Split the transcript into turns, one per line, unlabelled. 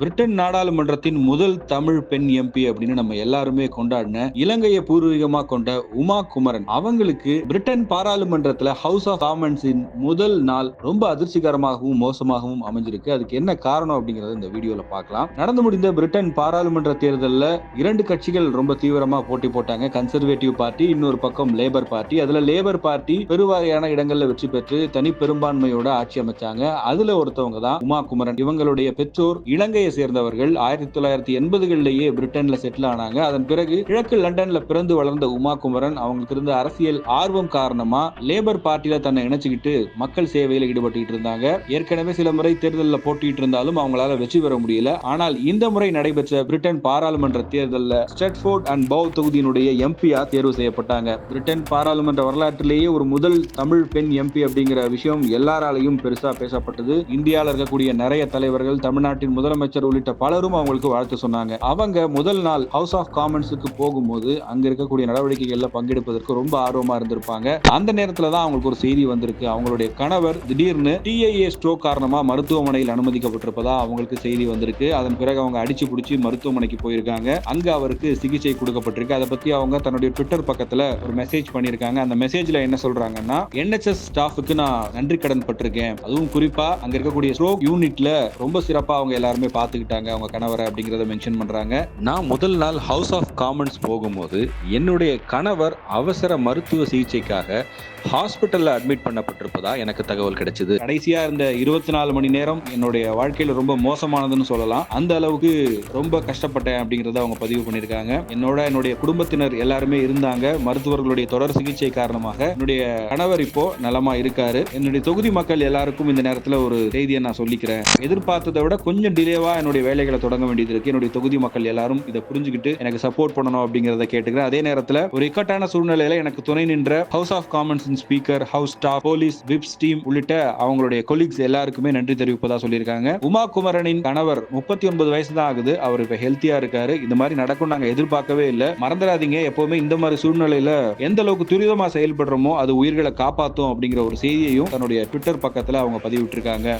Britain நாடாளுமன்றத்தின் முதல் தமிழ் பெண் எம்பி அப்படின்னு நம்ம எல்லாருமே கொண்டாடின இலங்கையை பூர்வீகமா கொண்ட உமா குமரன். அவங்களுக்கு பிரிட்டன் பாராளுமன்றத்துல ஹவுஸ் ஆஃப் காமன்ஸின் முதல் நாள் ரொம்ப அதிர்ச்சிகரமாகவும் மோசமாகவும் அமைஞ்சிருக்கு. அதுக்கு என்ன காரணம் அப்படிங்கறத இந்த வீடியோல பார்க்கலாம். நடந்து முடிந்த பிரிட்டன் பாராளுமன்ற தேர்தலில் இரண்டு கட்சிகள் ரொம்ப தீவிரமா போட்டி போட்டாங்க. கன்சர்வேட்டிவ் பார்ட்டி இன்னொரு பக்கம் லேபர் பார்ட்டி அதுல லேபர் பார்ட்டி பெருவாரியான இடங்கள்ல வெற்றி பெற்று தனி பெரும்பான்மையோட ஆட்சி அமைச்சாங்க. அதுல ஒருத்தவங்க தான் உமா குமரன். இவங்களுடைய பெற்றோர் இலங்கையை சேர்ந்தவர்கள் ஆயிரத்தி தொள்ளாயிரத்தி எண்பதுகளிலேயே பிரிட்டன்ல செட்டில் ஆனாங்க. அதன் பிறகு கிழக்கு லண்டன்ல பிறந்து வளர்ந்த உமா குமரன் அவங்களுக்கு இருந்த அரசியல் ஆர்வம் காரணமா லேபர் பார்ட்டியில தன்னை இணைச்சுக்கிட்டு மக்கள் சேவையில் ஈடுபட்டு இருந்தாங்க. ஏற்கனவே சில முறை தேர்தலில் போட்டிட்டு இருந்தாலும் அவங்களால வெற்றி பெற முடியல. ஆனால் இந்த முறை நடைபெற்ற பிரிட்டன் பாராளுமன்ற தேர்தலில் ஸ்டெட்ஃபோர்ட் அண்ட் பவ் தொகுதியினுடைய எம்பியா தேர்வு செய்யப்பட்டாங்க. பிரிட்டன் பாராளுமன்ற வரலாற்றிலேயே ஒரு முதல் தமிழ் பெண் எம்பி அப்படிங்கிற விஷயம் எல்லாராலையும் பெருசா பேசப்பட்டது. இந்தியாவில் இருக்கக்கூடிய நிறைய தலைவர்கள் தமிழ்நாட்டின் முதலமைச்சர் உள்ளிட்ட பலரும் அவங்களுக்கு வாழ்த்து சொன்னாங்க. அவங்க முதல் நாள் ஹவுஸ் ஆஃப் காமன்ஸுக்கு போகும்போது அங்க இருக்கக்கூடிய நடவடிக்கைகள்ல பங்கெடுப்பதற்கு ரொம்ப ஆர்வமா இருந்திருப்பாங்க. அந்த நேரத்துல தான் அவங்களுக்கு ஒரு செய்தி வந்திருக்கு. அவங்களுடைய கணவர் திடீர்னு டிஐஏ ஸ்ட்ரோக் காரணமா மருத்துவமனையில் அனுமதிக்கப்பட்டிருப்பதா அவங்களுக்கு செய்தி வந்திருக்கு. அதன் பிறகு அவங்க அடிச்சு பிடிச்சி மருத்துவமனைக்கு போயிருக்காங்க. அங்க அவருக்கு சிகிச்சை கொடுக்கப்பட்டிருக்கு. அதை பத்தி அவங்க தன்னுடைய ட்விட்டர் பக்கத்துல ஒரு மெசேஜ் பண்ணியிருக்காங்க. அந்த மெசேஜ்ல என்ன சொல்றாங்கன்னா என்ஹெச்எஸ் ஸ்டாஃபுக்கு நான் நன்றி கடன் பட்டிருக்கேன். அதுவும் குறிப்பா அங்க இருக்கக்கூடிய ஸ்ட்ரோக் யூனிட்ல ரொம்ப சிறப்பா அவங்க எல்லாருமே பாத்துக்கிட்டாங்க அவங்க கணவரை அப்படிங்கறத மென்ஷன் பண்றாங்க. நான் முதல் நாள் ஹவுஸ் ஆஃப் காமன்ஸ் போகும்போது என்னுடைய கணவர் அவசர மருத்துவ சிகிச்சைக்காக ஹாஸ்பிட்டல்ல அட்மிட் பண்ணப்பட்டிருப்பதா எனக்கு தகவல் கிடைச்சது. கடைசியா இருந்த இருபத்தி நாலு மணி நேரம் என்னுடைய வாழ்க்கையில ரொம்ப மோசமானதுன்னு சொல்லலாம். அந்த அளவுக்கு ரொம்ப கஷ்டப்பட்டேன் அப்படிங்கறத அவங்க பதிவு பண்ணியிருக்காங்க. என்னோட என்னுடைய குடும்பத்தினர் எல்லாருமே இருந்தாங்க. மருத்துவர்களுடைய தொடர் சிகிச்சை காரணமாக என்னுடைய கணவர் இப்போ நலமா இருக்காரு. என்னுடைய தொகுதி மக்கள் எல்லாருக்கும் இந்த நேரத்துல ஒரு செய்தியை நான் சொல்லிக்கிறேன். எதிர்பார்த்ததை விட கொஞ்சம் டிலேவா என்னுடைய வேலைகளை தொடங்க வேண்டியது இருக்கு. என்னுடைய தொகுதி மக்கள் எல்லாரும் இதை புரிஞ்சுக்கிட்டு எனக்கு சப்போர்ட் பண்ணணும் அப்படிங்கறத கேட்டுக்கிறேன். அதே நேரத்துல ஒரு இக்கட்டான சூழ்நிலையில எனக்கு துணை நின்ற house of commons speaker house staff police whips team உள்ளிட்ட அவங்களுடைய கொலீக்ஸ் எல்லாருக்குமே நன்றி தெரிவிப்பதா சொல்லியிருக்காங்க. உமா குமரனின் கணவர் முப்பத்தி ஒன்பது வயசு தான் ஆகுது. அவர் இப்ப ஹெல்த்தியா இருக்காரு. இந்த மாதிரி நடக்கும் நாங்க எதிர்பார்க்கவே இல்லை. மறந்துடாதீங்க. எப்பவுமே இந்த மாதிரி சூழ்நிலையில எந்த அளவுக்கு துரிதமா செயல்படுறோமோ அது உயிர்களை காப்பாத்தும் அப்படிங்கிற ஒரு செய்தியையும் தன்னுடைய ட்விட்டர் பக்கத்துல அவங்க பதிவிட்டிருக்காங்க.